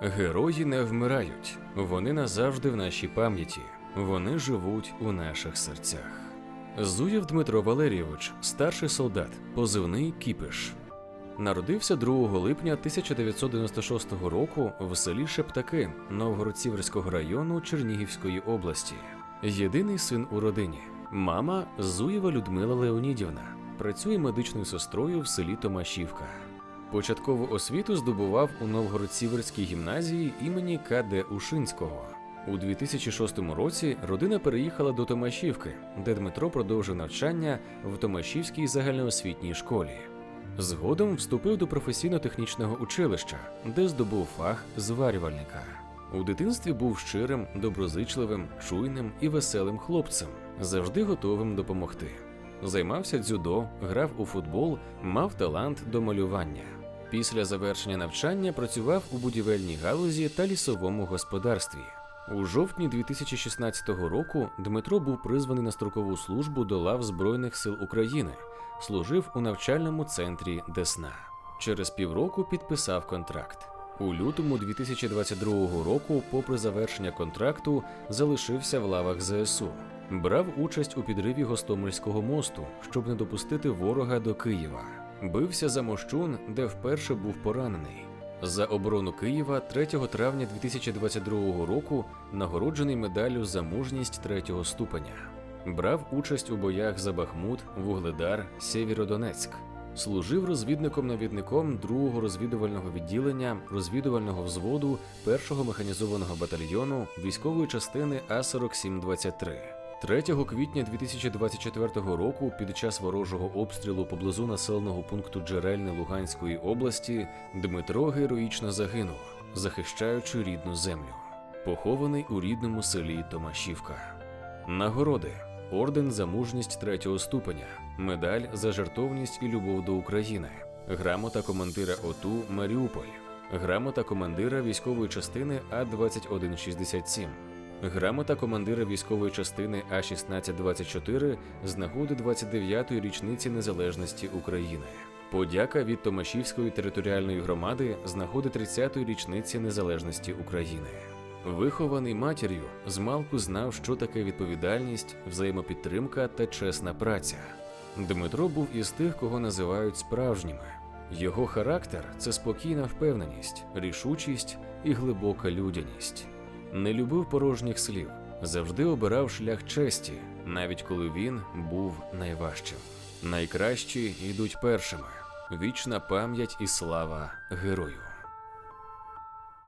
Герої не вмирають, вони назавжди в нашій пам'яті, вони живуть у наших серцях. Зуєв Дмитро Валерійович, старший солдат, позивний Кіпиш. Народився 2 липня 1996 року в селі Шептаки Новгород-Сіверського району Чернігівської області. Єдиний син у родині. Мама Зуєва Людмила Леонідівна працює медичною сестрою в селі Томашівка. Початкову освіту здобував у Новгород-Сіверській гімназії імені К.Д. Ушинського. У 2006 році родина переїхала до Томашівки, де Дмитро продовжив навчання в Томашівській загальноосвітній школі. Згодом вступив до професійно-технічного училища, де здобув фах зварювальника. У дитинстві був щирим, доброзичливим, чуйним і веселим хлопцем, завжди готовим допомогти. Займався дзюдо, грав у футбол, мав талант до малювання. Після завершення навчання працював у будівельній галузі та лісовому господарстві. У жовтні 2016 року Дмитро був призваний на строкову службу до лав Збройних сил України, служив у навчальному центрі Десна. Через півроку підписав контракт. У лютому 2022 року, попри завершення контракту, залишився в лавах ЗСУ. Брав участь у підриві Гостомельського мосту, щоб не допустити ворога до Києва. Бився за Мощун, де вперше був поранений. За оборону Києва 3 травня 2022 року нагороджений медаллю за мужність третього ступеня. Брав участь у боях за Бахмут, Вугледар, Сєвєродонецьк. Служив розвідником-навідником 2-го розвідувального відділення розвідувального взводу 1-го механізованого батальйону військової частини А4723. 3 квітня 2024 року під час ворожого обстрілу поблизу населеного пункту Джерельне Луганської області Дмитро героїчно загинув, захищаючи рідну землю. Похований у рідному селі Томашівка. Нагороди: орден за мужність третього ступеня, медаль за жертовність і любов до України, грамота командира ОТУ Маріуполь, грамота командира військової частини А2167. Грамота командира військової частини А1624 з нагоди 29-ї річниці незалежності України. Подяка від Томашівської територіальної громади з нагоди 30-ї річниці незалежності України. Вихований матір'ю, змалку знав, що таке відповідальність, взаємопідтримка та чесна праця. Дмитро був із тих, кого називають справжніми. Його характер це спокійна впевненість, рішучість і глибока людяність. Не любив порожніх слів, завжди обирав шлях честі, навіть коли він був найважчим. Найкращі йдуть першими. Вічна пам'ять і слава герою.